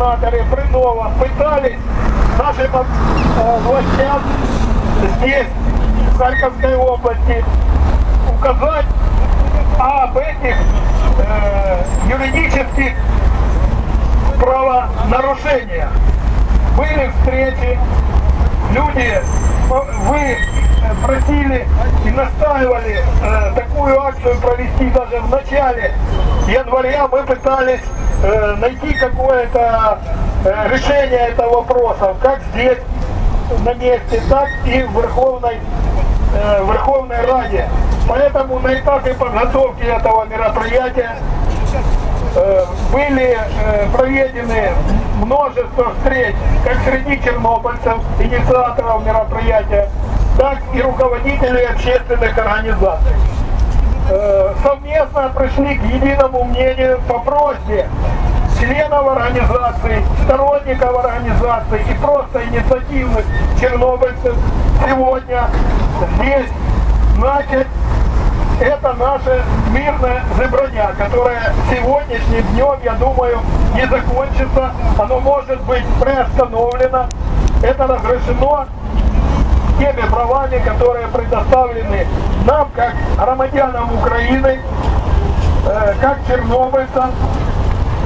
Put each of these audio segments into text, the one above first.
губернаторы Брынова пытались нашим э, властям здесь, в Харьковской области, указать об этих э, юридических правонарушениях. Были встречи, люди, вы э, просили и настаивали э, такую акцию провести даже в начале января. Мы пытались э, найти какое-то э, решение этого вопроса, как здесь на месте, так и в Верховной, э, Верховной Раде. Поэтому на этапе подготовки этого мероприятия э, были э, проведены множество встреч как среди чернобыльцев, инициаторов мероприятия, так и руководителей общественных организаций. Э, Совместно пришли к единому мнению по просьбе членов организации, сторонников организации и просто инициативных чернобыльцев сегодня здесь начать это наше мирное зебрання, которое сегодняшним днем, я думаю, не закончится. Оно может быть приостановлено. Это разрешено теми правами, которые предоставлены нам, как громадянам Украины, э, как чернобыльцам.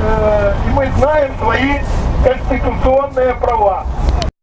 Э, и мы знаем свои конституционные права.